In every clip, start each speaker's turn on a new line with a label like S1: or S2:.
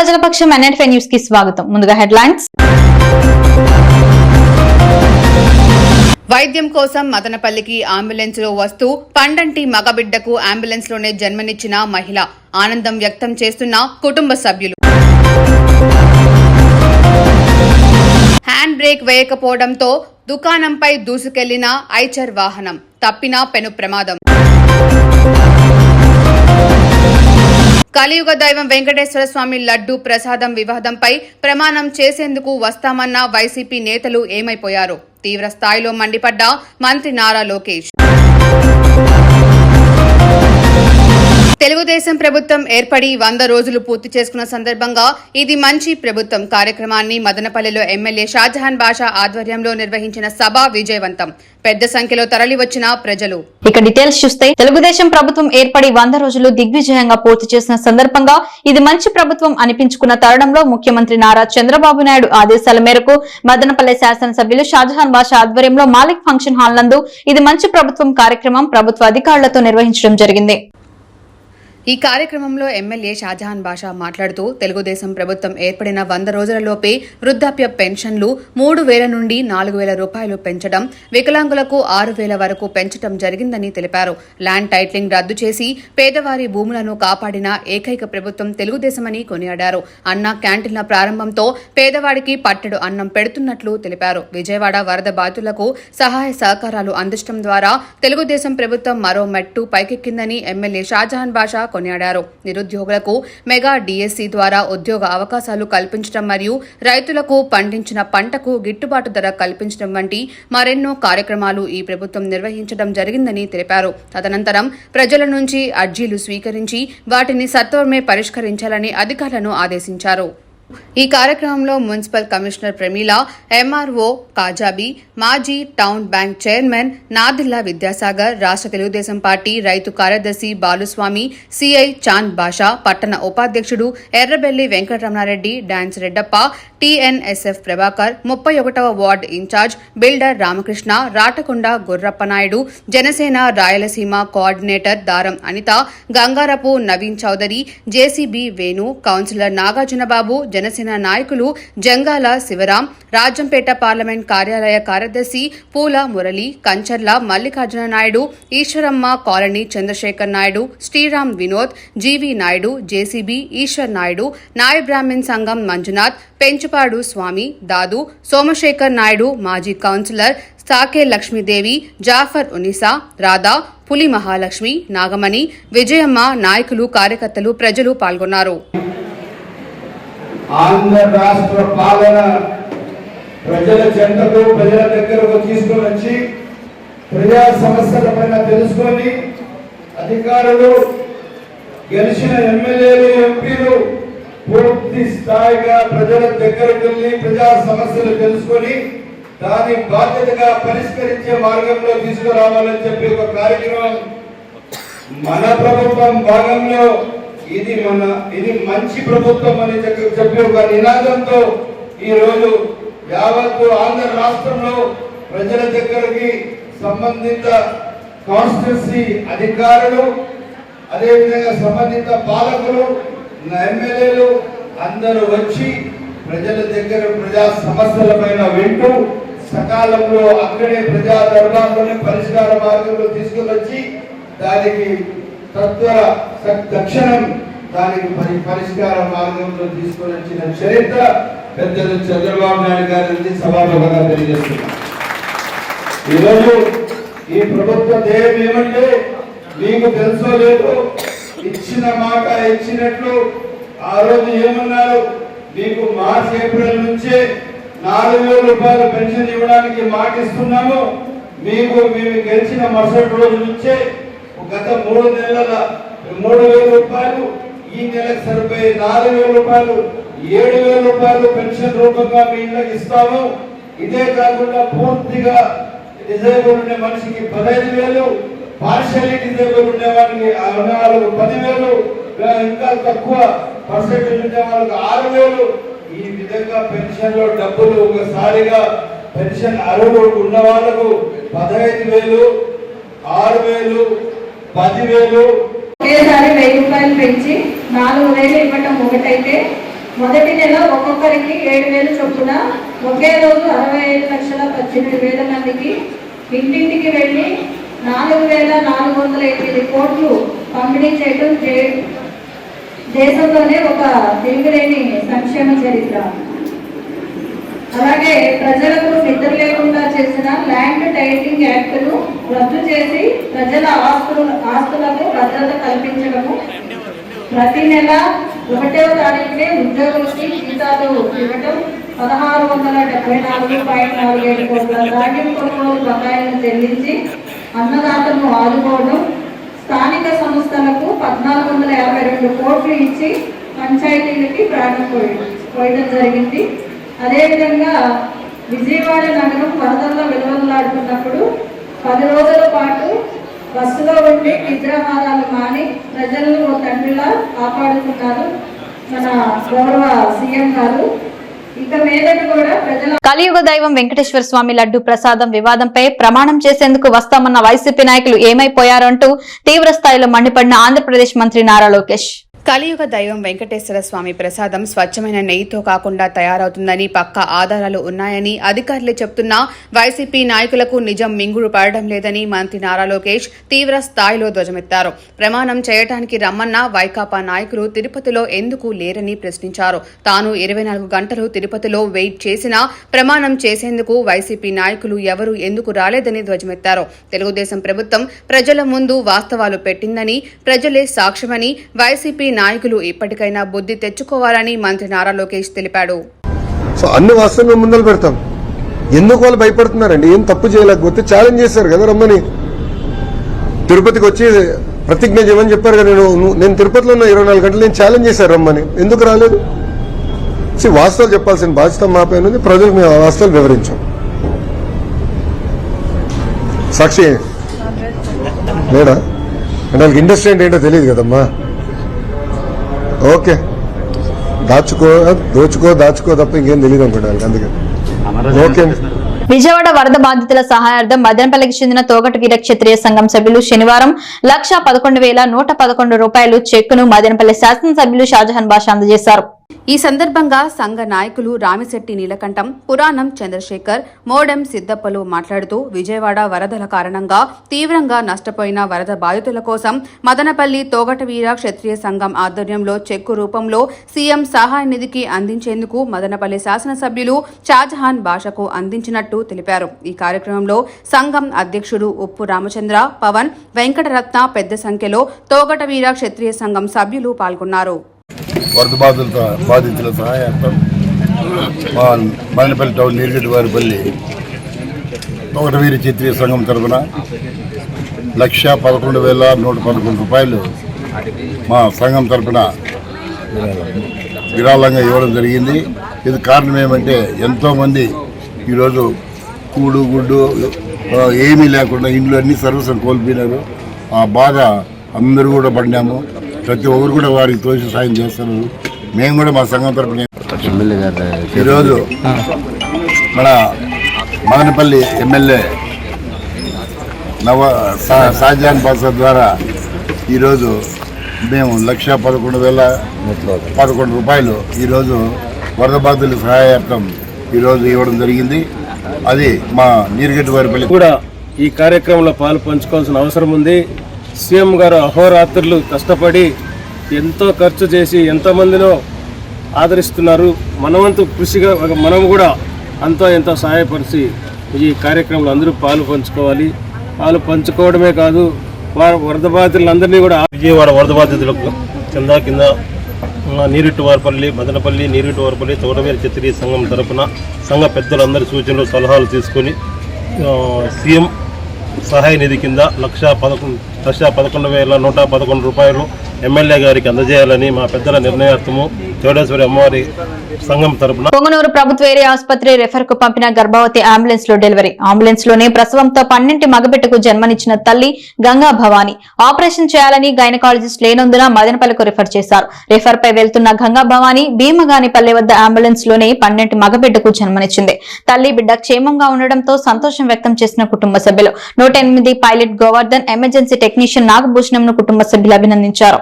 S1: ప్రజలపక్షం ఎన్ఎన్ఫై న్యూస్కి స్వాగతం. ముందుగా హెడ్లైన్స్.
S2: వైద్యం కోసం మదనపల్లికి అంబులెన్స్లో వస్తూ పండంటి మగబిడ్డకు అంబులెన్స్లోనే జన్మనిచ్చిన మహిళ. ఆనందం వ్యక్తం చేస్తున్న కుటుంబ సభ్యులు. హ్యాండ్ బ్రేక్ వేయకపోవడంతో దుకాణంపై దూసుకెళ్ళిన ఐచర్ వాహనం తప్పిన పెను ప్రమాదం. కలియుగ దైవం వెంకటేశ్వర స్వామి లడ్డు ప్రసాదం వివాదంపై ప్రమాణం చేసేందుకు వస్తామన్న వైసీపీ నేతలు ఏమైపోయారు? తీవ్ర స్థాయిలో మండిపడ్డ మంత్రి నారా లోకేష్. తెలుగుదేశం ప్రభుత్వం ఏర్పడి వంద రోజులు పూర్తి చేసుకున్న సందర్భంగా ఇది మంచి ప్రభుత్వం కార్యక్రమాన్ని మదనపల్లిలో ఎమ్మెల్యే షాజహాన్ బాషా ఆధ్వర్యంలో నిర్వహించిన సభ విజయవంతం. పెద్ద సంఖ్యలో తరలివచ్చిన ప్రజలు.
S1: ఇక డీటెయిల్స్ చూస్తే తెలుగుదేశం ప్రభుత్వం ఏర్పడి వంద రోజులు దిగ్విజయంగా పూర్తి చేసిన సందర్భంగా ఇది మంచి ప్రభుత్వం అనిపించుకున్న తరుణంలో ముఖ్యమంత్రి నారా చంద్రబాబు నాయుడు ఆదేశాల మేరకు మదనపల్లె శాసనసభ్యులు షాజహాన్ బాషా ఆధ్వర్యంలో మాలిక్ ఫంక్షన్ హాల్ నందు ఇది మంచి ప్రభుత్వం కార్యక్రమం ప్రభుత్వ అధికారులతో నిర్వహించడం జరిగింది.
S2: ఈ కార్యక్రమంలో ఎమ్మెల్యే షాజహాన్ బాషా మాట్లాడుతూ తెలుగుదేశం ప్రభుత్వం ఏర్పడిన వంద రోజులలోపే వృద్ధాప్య పెన్షన్లు మూడు వేల నుండి నాలుగు వేల రూపాయలు పెంచడం వికలాంగులకు ఆరు వేల వరకు పెంచడం జరిగిందని తెలిపారు. ల్యాండ్ టైట్లింగ్ రద్దు చేసి పేదవారి భూములను కాపాడిన ఏకైక ప్రభుత్వం తెలుగుదేశమని కొనియాడారు. అన్న క్యాంటీన్ల ప్రారంభంతో పేదవాడికి పట్టెడు అన్నం పెడుతున్నట్లు తెలిపారు. విజయవాడ వరద బాధితులకు సహాయ సహకారాలు అందించడం ద్వారా తెలుగుదేశం ప్రభుత్వం మరో మెట్టు పైకెక్కిందని ఎమ్మెల్యే షాజహాన్ బాషా కొనియాడారు. నిరుద్యోగులకు మెగా డిఎస్సి ద్వారా ఉద్యోగ అవకాశాలు కల్పించడం మరియు రైతులకు పండించిన పంటకు గిట్టుబాటు ధర కల్పించడం వంటి మరెన్నో కార్యక్రమాలు ఈ ప్రభుత్వం నిర్వహించడం జరిగిందని తెలిపారు. తదనంతరం ప్రజల నుంచి అర్జీలు స్వీకరించి వాటిని సత్వరమే పరిష్కరించాలని అధికారులను ఆదేశించారు. ఈ కార్యక్రమంలో municipal commissioner Pramila MRO Kajabi మాజీ town bank chairman Nadilla Vidyasagar రాష్ట్ర తెలుగుదేశం పార్టీ రైతు కార్యదర్శి బాలుస్వామి సిఐ చాంద్ బాషా పట్టణ ఉపాధ్యక్షుడు ఎర్రబెల్లి వెంకటరమణారెడ్డి డాన్స్ రెడ్డప్ప టీఎన్ఎస్ఎఫ్ ప్రభాకర్ ముప్పై ఒకటవ ward incharge builder Ramakrishna Ratakonda Gurrappa Naidu Janasena Rayalaseema coordinator Daram Anitha Gangarapu Naveen Chowdary JCB Venu councillor Nagarjuna Babu Janasena నాయకులు జంగాల శివరాం రాజంపేట పార్లమెంట్ కార్యాలయ కార్యదర్శి Poola Murali Kancharla Mallikarjuna Naidu Eshwaramma colony Chandrasekhar Naidu Sriram Vinod G V Naidu JCB Eshwar Naidu నాయ బ్రాహ్మణ్ సంఘం మంజునాథ్ పెంచు పెంచుపాడు స్వామి దాదు సోమశేఖర్ నాయుడు మాజీ కౌన్సిలర్ సాకే లక్ష్మీదేవి జాఫర్ ఉనిసా రాధా పులి మహాలక్ష్మి నాగమణి విజయమ్మ నాయకులు కార్యకర్తలు ప్రజలు పాల్గొన్నారు.
S3: ఆంధ్ర రాష్ట్ర పాలన ప్రజల చెంతకు ప్రజల దగ్గరకు తీసుకొని వచ్చి ప్రజా సమస్యల పైన తెలుసుకొని అధికారులు గెలిచిన ఎమ్మెల్యేలు ఎంపీలు పూర్తి స్థాయిగా ప్రజల దగ్గరకు వెళ్ళి ప్రజా సమస్యలు తెలుసుకొని దాని బాధ్యతగా పరిష్కరించే మార్గంలో తీసుకురావాలని చెప్పి ఒక కార్యక్రమం మన ప్రభుత్వం భాగంలో ఇది మన ఇది మంచి ప్రభుత్వం అని చెప్పి ఒక నినాదంతో ఈ రోజు యావత్తు ఆంధ్ర రాష్ట్రంలో ప్రజల దగ్గరికి సంబంధిత కాన్స్టిట్యూన్సీ అధికారులు అదేవిధంగా సంబంధిత పాలకులు ఎమ్మెల్యేలు అందరూ వచ్చి ప్రజల దగ్గర ప్రజా సమస్యల పైన వింటూ సకాలంలో అక్కడే ప్రజా దర్బార్లోని పరిష్కార మార్గంలో తీసుకుని వచ్చి దానికి తత్వర తక్షణం దానికి పరి పరిష్కార మార్గంలో తీసుకొని వచ్చిన చరిత్ర పెద్దలు చంద్రబాబు నాయుడు గారిని సభాముఖంగా తెలియజేస్తున్నారు ఈరోజు ఈ ప్రభుత్వ ధ్యేయం ఏమంటే మీకు తెలుసో లేదు ఇచ్చిన మాట ఇచ్చినట్లు ఆ రోజు ఏమన్నారు? మీకు మార్చ్ ఏప్రిల్ నుంచే నాలుగు వేల రూపాయలు పెన్షన్ ఇవ్వడానికి మాట ఇస్తున్నాము. మీకు మేము గెలిచిన మరుసటి రోజు నుంచే గత మూడు నెలల మూడు వేల రూపాయలు ఈ నెలకు సరిపోయే నాలుగు వేల రూపాయలు ఏడు వేల రూపాయలు పెన్షన్ రూపంగా మీ ఇళ్ళకి ఇస్తాము. ఇదే కాకుండా పూర్తిగా డిజైబుల్ ఉండే మనిషికి పదహైదు వేలు పార్షియలీ డిజేబుల్ ఉండే వాళ్ళకి ఉన్న వాళ్ళకు పదివేలు ఇంకా తక్కువ పర్సెంటేజ్ ఉండే వాళ్ళకి ఆరు వేలు ఈ విధంగా పెన్షన్లో డబ్బులు ఒకసారిగా పెన్షన్ అర్హులు ఉన్న వాళ్ళకు పదహైదు వేలు ఆరు వేలు పదివేలు.
S4: ఒకేసారి వెయ్యి రూపాయలు పెంచి నాలుగు వేలు ఇవ్వటం ఒకటైతే మొదటి నెల ఒక్కొక్కరికి ఏడు వేలు చొప్పున ఒకే రోజు అరవై ఐదు లక్షల పద్దెనిమిది వేల మందికి ఇంటింటికి వెళ్ళి నాలుగు వేల నాలుగు వందల ఎనిమిది కోట్లు పంపిణీ చేయడం దేశంలోనే ఒక తిరుగులేని సంక్షేమ చరిత్ర. అలాగే ప్రజలకు నిద్ర లేకుండా చేసిన ల్యాండ్ టైటింగ్ యాక్ట్ను రద్దు చేసి ప్రజల ఆస్తులు ఆస్తులకు భద్రత కల్పించడము. ప్రతి నెల ఒకటో తారీఖునే ఉద్యోగులకి జీతాలు ఇవ్వటం. పదహారు వందల డెబ్బై నాలుగు పాయింట్ నాలుగు ఏడు కోట్ల ధాన్యం కొనుగోలు బకాయిలను చెల్లించి అన్నదాతలను ఆదుకోవడం స్థానిక సంస్థలకు పద్నాలుగు వందల యాభై రెండు కోట్లు ఇచ్చి పంచాయతీలకి ప్రాణం పోయడం పోయడం జరిగింది. అదేవిధంగా విజయవాడ నగరం వరదల్లో విలువలాడుతున్నప్పుడు పది రోజుల పాటు బస్సులో ఉండి నిద్రాహారాలు మాని ప్రజలను ఓ తండ్రిలా కాపాడుతున్నారు మన గౌరవ సీఎం గారు.
S1: కలియుగ దైవం వెంకటేశ్వర స్వామి లడ్డు ప్రసాదం వివాదంపై ప్రమాణం చేసేందుకు వస్తామన్న వైసీపీ నాయకులు ఏమైపోయారంటూ తీవ్ర స్థాయిలో మండిపడిన ఆంధ్రప్రదేశ్ మంత్రి నారా లోకేష్.
S2: కలియుగ దైవం వెంకటేశ్వర స్వామి ప్రసాదం స్వచ్ఛమైన నెయ్యితో కాకుండా తయారవుతుందని పక్క ఆధారాలు ఉన్నాయని అధికారులు చెప్తున్నా వైసీపీ నాయకులకు నిజం మింగుడు పడడం లేదని మంత్రి నారా లోకేష్ తీవ్ర స్థాయిలో ధ్వజమెత్తారు. ప్రమాణం చేయటానికి రమ్మన్న వైకాపా నాయకులు తిరుపతిలో ఎందుకు లేరని ప్రశ్నించారు. తాను ఇరవై నాలుగు గంటలు తిరుపతిలో వెయిట్ చేసినా ప్రమాణం చేసేందుకు వైసీపీ నాయకులు ఎవరు ఎందుకు రాలేదని ధ్వజమెత్తారు. తెలుగుదేశం ప్రభుత్వం ప్రజల ముందు వాస్తవాలు పెట్టిందని ప్రజలే సాక్ష్యమని వైసీపీ నాయకులు ఇప్పటికైనా బుద్ధి తెచ్చుకోవాలని మంత్రి నారా లోకేష్ తెలిపాడు.
S5: సో అన్ని వాస్తవాలు మేము ముందలు పెడతాం. ఎందుకు వాళ్ళు భయపడుతున్నారండి? ఏం తప్పు చేయలేకపోతే ఛాలెంజ్ చేశారు కదా రమ్మని. తిరుపతికి వచ్చి ప్రతిజ్ఞ చేయమని చెప్పారు కదా నేను. నేను తిరుపతిలో ఉన్న ఇరవై నాలుగు గంటలు నేను ఛాలెంజ్ చేశారు రమ్మని. ఎందుకు రాలేదు? వాస్తవాలు చెప్పాల్సిన బాధ్యత మా పైన ఉంది. ప్రజలకు మేము ఆ వాస్తవాలు వివరించాం. సాక్షి. లేడా? అంటే వాళ్ళకి ఇండస్ట్రీ అంటే ఏంటో తెలియదు కదమ్మా. ఓకే. దాచుకో దోచుకో దాచుకో తప్ప ఇంకేం తెలియదు అనుకుంటా వాళ్ళకి అందుకని ఓకే.
S1: విజయవాడ వరద బాధితుల సహాయార్థం మదనపల్లికి చెందిన తోగట వీర క్షత్రియ సంఘం సభ్యులు శనివారం లక్ష పదకొండు వేల నూట పదకొండు రూపాయలు చెక్కును మదనపల్లి శాసనసభ్యులు షాజహాన్ బాషా అందజేశారు.
S2: ఈ సందర్భంగా సంఘ నాయకులు రామిశెట్టి నీలకంఠం పురాణం చంద్రశేఖర్ మోడెం సిద్దప్పలు మాట్లాడుతూ విజయవాడ వరదల కారణంగా తీవ్రంగా నష్టపోయిన వరద బాధితుల కోసం మదనపల్లి తోగటవీర క్షత్రియ సంఘం ఆధ్వర్యంలో చెక్కు రూపంలో సీఎం సహాయ నిధికి అందించేందుకు మదనపల్లి శాసనసభ్యులు షాజహాన్ భాషకు అందించినట్టు తెలిపారు. ఈ కార్యక్రమంలో సంఘం అధ్యక్షుడు ఉప్పు రామచంద్ర పవన్ వెంకటరత్న పెద్ద సంఖ్యలో తోగటవీర క్షత్రియ సంఘం సభ్యులు పాల్గొన్నారు.
S6: వరద బాధితుల బాధితుల సహాయార్థం మా మదనపల్లి టౌన్ నీరుగడ్డి వారిపల్లి తోటవీరి చిత్రీయ సంఘం తరఫున లక్ష పదకొండు వేల నూట పదకొండు రూపాయలు మా సంఘం తరఫున విరాళంగా ఇవ్వడం జరిగింది. ఇది కారణం ఏమంటే ఎంతోమంది ఈరోజు కూడు గుడ్డు ఏమీ లేకుండా ఇంట్లో అన్ని సర్వస్వం కోల్పోయినారు. ఆ బాధ అందరూ కూడా పడినాము. ప్రతి ఒక్కరు కూడా వారికి తోచి సాయం చేస్తున్నారు మేము కూడా మా సంఘం తరపున ఈరోజు మన మదనపల్లి ఎమ్మెల్యే నవ సా- షాజహాన్ బాసా ద్వారా ఈరోజు మేము లక్ష పదకొండు వేల పదకొండు రూపాయలు ఈరోజు వరద బాధితుల సహాయార్థం ఈరోజు ఇవ్వడం జరిగింది. అది మా నీరుగడ్డి వారిపల్లి
S7: కూడా ఈ కార్యక్రమంలో పాలు పంచుకోవాల్సిన అవసరం ఉంది. సీఎం గారు అహోరాత్రులు కష్టపడి ఎంతో ఖర్చు చేసి ఎంతమందినో ఆదరిస్తున్నారు. మనవంతు కృషిగా మనం కూడా అంతో ఎంతో సహాయపరిచి ఈ కార్యక్రమంలో అందరూ పాలు పంచుకోవాలి. పాలు పంచుకోవడమే కాదు వారి వరద బాధితులందరినీ కూడా విజయవాడ వరద బాధితులకు కింద కింద ఆ, నీరుట్టు వారపల్లి మదనపల్లి నీరుట్టు వారపల్లి తోటమీర చిత్రీ సంఘం తరపున సంఘ పెద్దలందరి సూచనలు సలహాలు తీసుకొని సీఎం సహాయ నిధి కింద లక్ష పదకొండు లక్ష పదకొండు వేల నూట పదకొండు రూపాయలు ఎమ్మెల్యే గారికి అందజేయాలని మా పెద్దల నిర్ణయార్థము చౌడేశ్వరి అమ్మవారి సంఘం తరపున
S1: పొంగనూరు ప్రభుత్వ ఏరియా ఆసుపత్రి రెఫర్కు పంపిన గర్భవతి అంబులెన్స్లో డెలివరీ అంబులెన్స్లోనే ప్రసవంతో పన్నెంటి మగబిడ్డకు జన్మనిచ్చిన తల్లి గంగా భవాని. ఆపరేషన్ చేయాలని గైనకాలజిస్ట్ లేనందున మదనపల్లికు రిఫర్ చేశారు. రిఫర్ పై వెళ్తున్న గంగా భవాని భీమగానిపల్లి వద్ద అంబులెన్స్లోనే పన్నెంటి మగబిడ్డకు జన్మనిచ్చింది. తల్లి బిడ్డ క్షేమంగా ఉండడంతో సంతోషం వ్యక్తం చేసిన కుటుంబ సభ్యులు. నూట ఎనిమిది pilot Govardhan emergency technician Nagabhushanam కుటుంబ సభ్యులు అభినందించారు.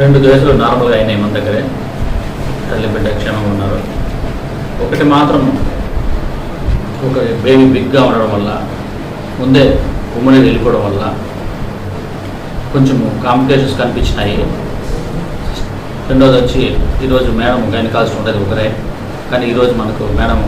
S8: రెండు కేసులు నార్మల్గా అయినాయి మన దగ్గరే. తల్లి బిడ్డ క్షేమంగా ఉన్నారు. ఒకటి మాత్రం ఒక బేబీ బిగ్గా ఉండడం వల్ల ముందే ఉమ్మడి వెళ్ళిపోవడం వల్ల కొంచెం కాంప్లికేషన్స్ కనిపించినాయి. రెండోది వచ్చి ఈరోజు మేడం గైనకాలజిస్ట్ ఉండేది ఒకరే. కానీ ఈరోజు మనకు మేడం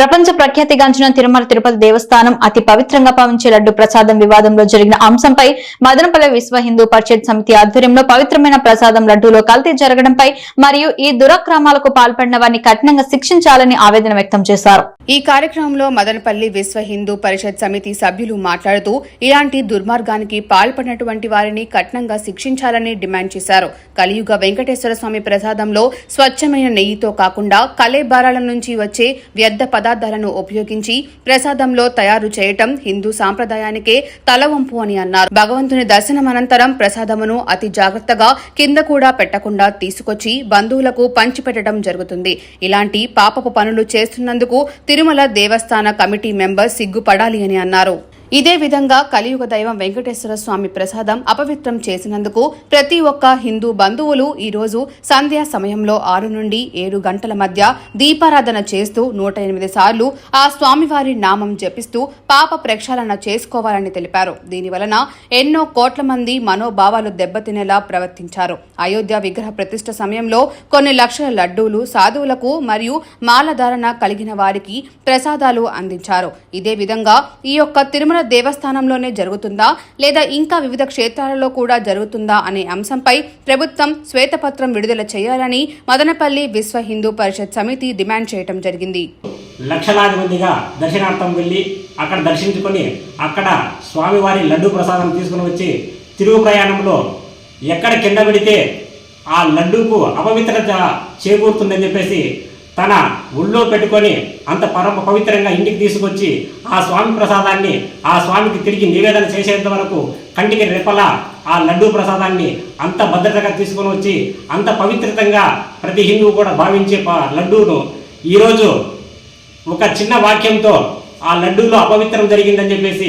S1: ప్రపంచ ప్రఖ్యాతిగాంచిన తిరుమల తిరుపతి దేవస్థానం అతి పవిత్రంగా భావించే లడ్డు ప్రసాదం వివాదంలో జరిగిన అంశంపై మదనపల్లె విశ్వ హిందూ పరిషత్ సమితి ఆధ్వర్యంలో పవిత్రమైన ప్రసాదం లడ్డూలో కల్తీ జరగడంపై మరియు ఈ దురక్రమాలకు పాల్పడిన వారిని కఠినంగా శిక్షించాలని ఆవేదన వ్యక్తం చేశారు.
S2: ఈ కార్యక్రమంలో మదనపల్లి విశ్వ హిందూ పరిషత్ సమితి సభ్యులు మాట్లాడుతూ ఇలాంటి దుర్మార్గానికి పాల్పడినటువంటి వారిని కఠినంగా శిక్షించాలని డిమాండ్ చేశారు. కలియుగ వెంకటేశ్వర స్వామి ప్రసాదంలో స్వచ్ఛమైన నెయ్యితో కాకుండా కలేబారాల నుంచి వచ్చే వ్యర్థ పదార్థాలను ఉపయోగించి ప్రసాదంలో తయారు చేయటం హిందూ సాంప్రదాయానికే తలవంపు అని అన్నారు. భగవంతుని దర్శనం అనంతరం ప్రసాదమును అతి జాగ్రత్తగా కింద కూడా పెట్టకుండా తీసుకొచ్చి బంధువులకు పంచిపెట్టడం జరుగుతుంది. ఇలాంటి పాపపు పనులు చేస్తున్నందుకు తిరుమల దేవస్థాన కమిటీ మెంబర్ సిగ్గుపడాలి అని అన్నారు. ఇదే విధంగా కలియుగ దైవం వెంకటేశ్వర స్వామి ప్రసాదం అపవిత్రం చేసినందుకు ప్రతి ఒక్క హిందూ బంధువులు ఈరోజు సంధ్యా సమయంలో ఆరు నుండి ఏడు గంటల మధ్య దీపారాధన చేస్తూ నూట ఎనిమిది సార్లు ఆ స్వామివారి నామం జపిస్తూ పాప ప్రక్షాళన చేసుకోవాలని తెలిపారు. దీని వలన ఎన్నో కోట్ల మంది మనోభావాలు దెబ్బతినేలా ప్రవర్తించారు. అయోధ్య విగ్రహ ప్రతిష్ట సమయంలో కొన్ని లక్షల లడ్డూలు సాధువులకు మరియు మాలధారణ కలిగిన వారికి ప్రసాదాలు అందించారు. ఇదే విధంగా ఈ యొక్క తిరుమల తిరుమల దేవస్థానంలోనే జరుగుతుందా? లేదా ఇంకా వివిధ క్షేత్రాలలో కూడా జరుగుతుందా అనే అంశంపై ప్రభుత్వం శ్వేతపత్రం విడుదల చేయాలని మదనపల్లి విశ్వ హిందూ పరిషత్ సమితి డిమాండ్ చేయడం జరిగింది.
S9: లక్షలాది మందిగా దర్శనార్థం వెళ్ళి అక్కడ దర్శించుకొని అక్కడ స్వామివారి లడ్డు ప్రసాదం తీసుకుని వచ్చి తిరుగు ప్రయాణంలో ఎక్కడ కింద పెడితే ఆ లడ్డూకు అపవిత్రత చేకూరుతుందని చెప్పేసి తన ఒళ్ళో పెట్టుకొని అంత పరమ పవిత్రంగా ఇంటికి తీసుకొచ్చి ఆ స్వామి ప్రసాదాన్ని ఆ స్వామికి తిరిగి నివేదన చేసేంత వరకు కంటికి రెప్పల ఆ లడ్డూ ప్రసాదాన్ని అంత భద్రతగా తీసుకొని వచ్చి అంత పవిత్రతంగా ప్రతి హిందువు కూడా భావించే లడ్డూను ఈరోజు ఒక చిన్న వాక్యంతో ఆ లడ్డూలో అపవిత్రం జరిగిందని చెప్పేసి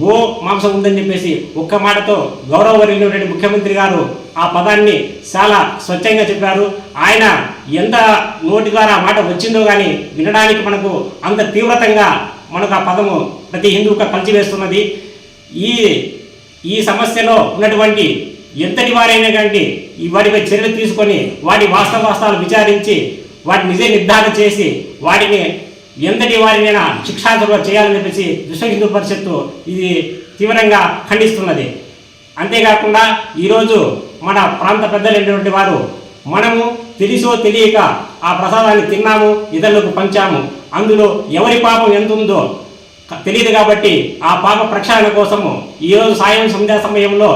S9: గో మాంసం ఉందని చెప్పేసి ఒక్క మాటతో గౌరవవర్యులైనటువంటి ముఖ్యమంత్రి గారు ఆ పదాన్ని చాలా స్వచ్ఛంగా చెప్పారు. ఆయన ఎంత నోటి ద్వారా ఆ మాట వచ్చిందో కానీ వినడానికి మనకు అంత తీవ్రతంగా మనకు ఆ పదము ప్రతి హిందువుగా కలిసివేస్తున్నది ఈ ఈ సమస్యలో ఉన్నటువంటి ఎంతటి వారైనా కానీ ఈ వాటిపై చర్యలు తీసుకొని వాటి వాస్తవాస్తాలు విచారించి వాటి నిజ నిర్ధారణ చేసి వాటిని ఎంతటి వారినైనా శిక్షార్హులుగా చేయాలని చెప్పేసి విశ్వ హిందూ పరిషత్తు ఇది తీవ్రంగా ఖండిస్తున్నది. అంతేకాకుండా ఈరోజు మన ప్రాంత పెద్దలైనటువంటి వారు మనము తెలిసో తెలియక ఆ ప్రసాదాన్ని తిన్నాము ఇతరులకు పంచాము. అందులో ఎవరి పాపం ఎంత ఉందో తెలియదు కాబట్టి ఆ పాప ప్రక్షాళన కోసము ఈరోజు సాయం సంధ్యా సమయంలో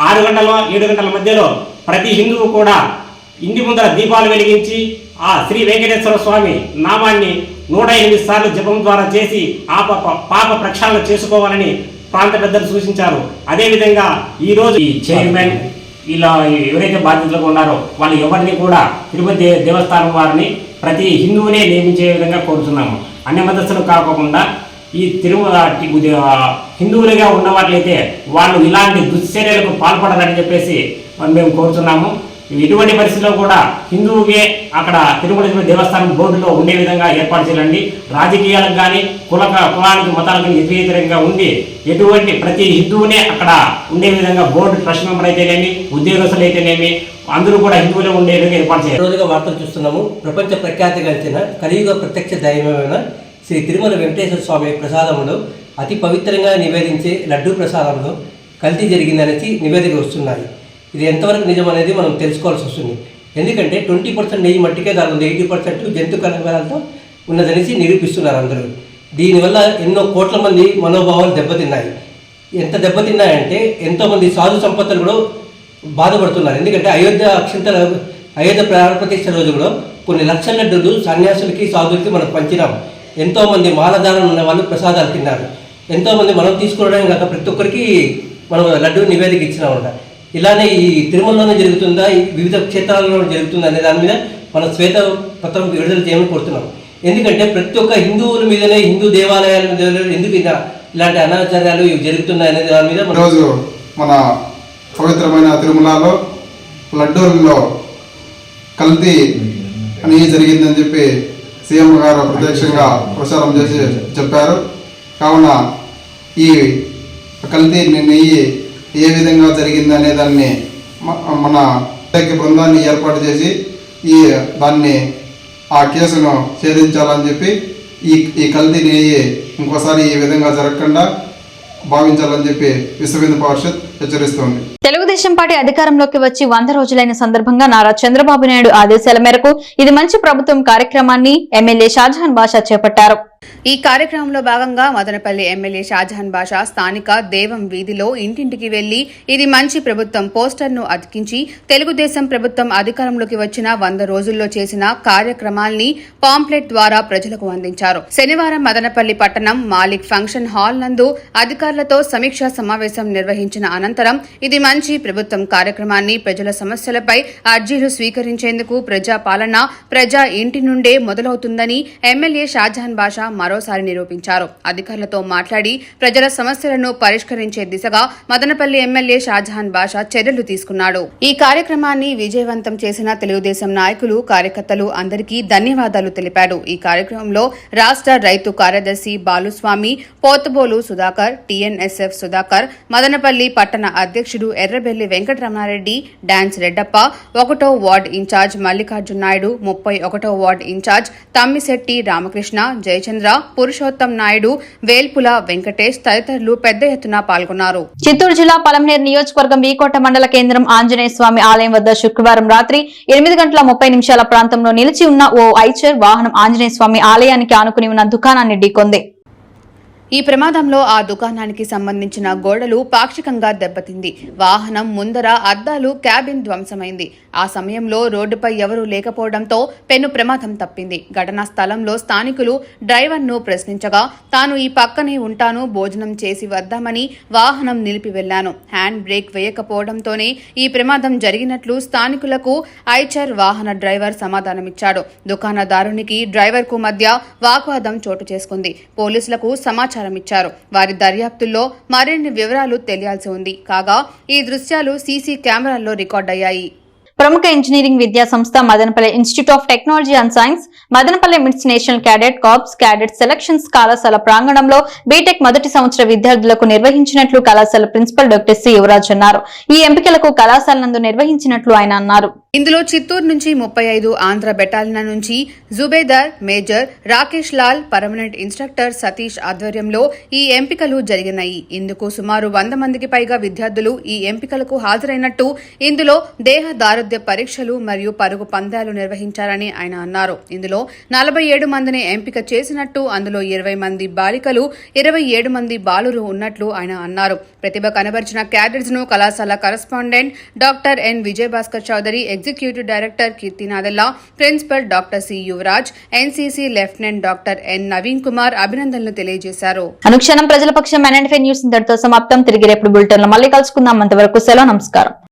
S9: ఆరు గంటల ఏడు గంటల మధ్యలో ప్రతి హిందువు కూడా ఇంటి ముందర దీపాలు వెలిగించి ఆ శ్రీ వెంకటేశ్వర స్వామి నామాన్ని నూట ఎనిమిది సార్లు జపం ద్వారా చేసి ఆ పాప పాప ప్రక్షాళన చేసుకోవాలని ప్రాంత పెద్దలు సూచించారు. అదేవిధంగా ఈరోజు ఈ చైర్మన్ ఇలా ఎవరైతే బాధ్యతలు ఉన్నారో వాళ్ళు ఎవరిని కూడా తిరుపతి దేవస్థానం వారిని ప్రతి హిందువునే నియమించే విధంగా కోరుతున్నాము. అన్ని మతస్థులు కాకుండా ఈ తిరుమల హిందువులుగా ఉన్నవాట్లయితే వాళ్ళు ఇలాంటి దుశ్చర్యలకు పాల్పడాలని చెప్పేసి మేము కోరుతున్నాము. ఇటువంటి పరిస్థితిలో కూడా హిందువుకే అక్కడ తిరుమల దేవస్థానం బోర్డులో ఉండే విధంగా ఏర్పాటు చేయాలండి. రాజకీయాలకు కానీ కుల కులానికి మతాలకు వ్యతిరేకంగా ఉండి ఎటువంటి ప్రతి హిందువునే అక్కడ ఉండే విధంగా బోర్డు ట్రస్ట్ మెంబర్ అయితేనేమి ఉద్యోగస్తులు అయితేనేమి అందరూ కూడా హిందువులే ఉండే విధంగా ఏర్పాటు చేయాలి.
S10: రోజుగా వార్తలు చూస్తున్నాము. ప్రపంచ ప్రఖ్యాతి గలిచిన కలియుగ ప్రత్యక్ష దైవమైన శ్రీ తిరుమల వెంకటేశ్వర స్వామి ప్రసాదములు అతి పవిత్రంగా నివేదించే లడ్డూ ప్రసాదంలో కల్తీ జరిగిందనేసి నివేదిక వస్తున్నాయి. ఇది ఎంతవరకు నిజం అనేది మనం తెలుసుకోవాల్సి వస్తుంది. ఎందుకంటే ట్వంటీ పర్సెంట్ నెయ్యి మట్టికే దాని ఉంది ఎయిటీ పర్సెంట్ జంతు కలగలతో ఉన్నదనేసి నిరూపిస్తున్నారు అందరూ. దీనివల్ల ఎన్నో కోట్ల మంది మనోభావాలు దెబ్బతిన్నాయి. ఎంత దెబ్బతిన్నాయంటే ఎంతోమంది సాధు సంపత్తులు కూడా బాధపడుతున్నారు. ఎందుకంటే అయోధ్య అక్షంతల అయోధ్య ప్రాణప్రతిష్ఠ రోజు కూడా కొన్ని లక్షల లడ్డూలు సన్యాసులకి సాధులకి మనం పంచినాం. ఎంతోమంది మాలధారణ ఉన్న వాళ్ళు ప్రసాదాలు తిన్నారు. ఎంతోమంది మనం తీసుకోవడానికి కాక ప్రతి ఒక్కరికి మనం లడ్డూ నివేదిక ఇచ్చినామంట. ఇలానే ఈ తిరుమలలోనే జరుగుతుందా? వివిధ క్షేత్రాలలో జరుగుతుందా అనే దాని మీద మనం శ్వేత పత్రం విడుదల చేయమని కోరుతున్నాం. ఎందుకంటే ప్రతి ఒక్క హిందువుల మీదనే హిందూ దేవాలయాల మీద ఎందుకు ఇలా ఇలాంటి అనాచార్యాలు ఇవి జరుగుతున్నాయి అనే దాని మీద
S11: ఈరోజు మన పవిత్రమైన తిరుమలలో లడ్డూల్లో కల్తీ అని జరిగిందని చెప్పి సీఎం గారు ప్రత్యక్షంగా ప్రచారం చేసి చెప్పారు. కావున ఈ కల్తీ నెయ్యి ఏ విధంగా జరిగింది అనే దాన్ని మన ప్రత్యేక బృందాన్ని ఏర్పాటు చేసి ఈ దాన్ని ఆ కేసును ఛేదించాలని చెప్పి ఈ ఈ కల్తీ నెయ్యి ఇంకోసారి ఈ విధంగా జరగకుండా భావించాలని చెప్పి విశ్వవిందు పరిషత్ హెచ్చరిస్తోంది.
S1: తెలుగుదేశం పార్టీ అధికారంలోకి వచ్చి వంద రోజులైన సందర్భంగా నారా చంద్రబాబు నాయుడు ఆదేశాల మేరకు ఇది మంచి ప్రభుత్వం కార్యక్రమాన్ని ఎమ్మెల్యే షాజహాన్ బాషా చేపట్టారు.
S2: ఈ కార్యక్రమంలో భాగంగా మదనపల్లి ఎమ్మెల్యే షాజహాన్ బాషా స్థానిక దేవం వీధిలో ఇంటింటికి వెళ్ళి ఇది మంచి ప్రభుత్వం పోస్టర్ను అతికించి తెలుగుదేశం ప్రభుత్వం అధికారంలోకి వచ్చిన వంద రోజుల్లో చేసిన కార్యక్రమాల్ని పాంప్లెట్ ద్వారా ప్రజలకు అందించారు. శనివారం మదనపల్లి పట్టణం మాలిక్ ఫంక్షన్ హాల్ నందు అధికారులతో సమీక్షా సమావేశం నిర్వహించిన అనంతరం ఇది మంచి ప్రభుత్వం కార్యక్రమాన్ని ప్రజల సమస్యలపై అర్జీలు స్వీకరించేందుకు ప్రజా పాలన ప్రజా ఇంటి నుండే మొదలవుతుందని ఎమ్మెల్యే షాజహాన్ బాషా మరోసారి నిరూపించారు. అధికారులతో మాట్లాడి ప్రజల సమస్యలను పరిష్కరించే దిశగా మదనపల్లి ఎమ్మెల్యే షాజహాన్ బాషా చర్యలు తీసుకున్నాడు. ఈ కార్యక్రమాన్ని విజయవంతం చేసిన తెలుగుదేశం నాయకులు కార్యకర్తలు అందరికీ ధన్యవాదాలు తెలిపాడు. ఈ కార్యక్రమంలో రాష్ట్ర రైతు కార్యదర్శి బాలుస్వామి పోతబోలు సుధాకర్ టీఎన్ఎస్ఎఫ్ సుధాకర్ మదనపల్లి పట్టణ అధ్యక్షుడు ఎర్రబెల్లి వెంకటరమణారెడ్డి డాన్స్ రెడ్డప్ప ఒకటో వార్డ్ ఇన్ఛార్జ్ మల్లికార్జున నాయుడు ముప్పై ఒకటో వార్డ్ ఇన్ఛార్జ్ తమ్మిశెట్టి రామకృష్ణ జయచంద్ర పురుషోత్తం నాయుడు వేల్పుల వెంకటేష్ తదితరులు పెద్ద ఎత్తున పాల్గొన్నారు.
S1: చిత్తూరు జిల్లా పలంనేరు నియోజకవర్గం వీకోట మండల కేంద్రం ఆంజనేయ స్వామి ఆలయం వద్ద శుక్రవారం రాత్రి ఎనిమిది గంటల ముప్పై నిమిషాల ప్రాంతంలో నిలిచి ఉన్న ఓ ఐచర్ వాహనం ఆంజనేయ స్వామి ఆలయానికి ఆనుకుని ఉన్న దుకాణాన్ని ఢీకొంది.
S2: ఈ ప్రమాదంలో ఆ దుకాణానికి సంబంధించిన గోడలు పాక్షికంగా దెబ్బతింది. వాహనం ముందర అద్దాలు క్యాబిన్ ధ్వంసమైంది. ఆ సమయంలో రోడ్డుపై ఎవరూ లేకపోవడంతో పెను ప్రమాదం తప్పింది. ఘటనా స్థలంలో స్థానికులు డ్రైవర్ను ప్రశ్నించగా తాను ఈ పక్కనే ఉంటాను భోజనం చేసి వద్దామని వాహనం నిలిపి వెళ్ళాను హ్యాండ్ బ్రేక్ వేయకపోవడంతోనే ఈ ప్రమాదం జరిగినట్లు స్థానికులకు ఐచర్ వాహన డ్రైవర్ సమాధానమిచ్చాడు. దుకాణదారునికి డ్రైవర్కు మధ్య వాగ్వాదం చోటు చేసుకుంది. పోలీసులకు సమాచారం ఇచ్చారు వారి దర్యాప్తుల్లో మరిన్ని వివరాలు తెలియాల్సి ఉంది. కాగా ఈ దృశ్యాలు సీసీ కెమెరాల్లో రికార్డయ్యాయి.
S1: ప్రముఖ ఇంజనీరింగ్ విద్యా సంస్థ Madanapalle institute of technology and science Madanapalle MITS national cadet corps cadet selections కళాశాల ప్రాంగణంలో బీటెక్ మొదటి సంవత్సర విద్యార్థులకు నిర్వహించినట్లు కళాశాల ప్రిన్సిపల్ డాక్టర్ సి యువరాజ్ అన్నారు. ఈ ఎంపికలకు కళాశాల నందు నిర్వహించినట్లు ఆయన అన్నారు.
S2: ఇందులో చిత్తూరు నుంచి ముప్పై ఐదు ఆంధ్ర బెటాలియన్ నుంచి జుబేదార్ major Rakesh Lal permanent instructor Satish ఆధ్వర్యంలో ఈ ఎంపికలు జరిగినాయి. ఇందుకు సుమారు వంద మందికి పైగా విద్యార్థులు ఈ ఎంపికలకు హాజరైనట్టు ఇందులో దేహ దారుద్య పరీక్షలు మరియు పరుగు పందాలు నిర్వహించారని ఆయన అన్నారు. ఇందులో నలభై ఏడు మందిని ఎంపిక చేసినట్టు అందులో ఇరవై మంది బాలికలు ఇరవై ఏడు మంది బాలురు ఉన్నట్లు ఆయన అన్నారు. ప్రతిభ కనబరిచిన క్యాడెట్స్ను కళాశాల correspondent doctor N. Vijayabhaskar Chowdary executive director Keerthi principal doctor C Yuvaraj NCC lieutenant doctor N Naveen Kumar అభినందనలు తెలియజేశారు.
S1: అనుక్షణం ప్రజల పక్షం ఎన్ఎన్ఫై న్యూస్ ఇంతటితో సమాప్తం. తిరిగి రేపు బులెటిన్లో మళ్ళీ కలుసుకుందాం. అంతవరకు సెలవు నమస్కారం.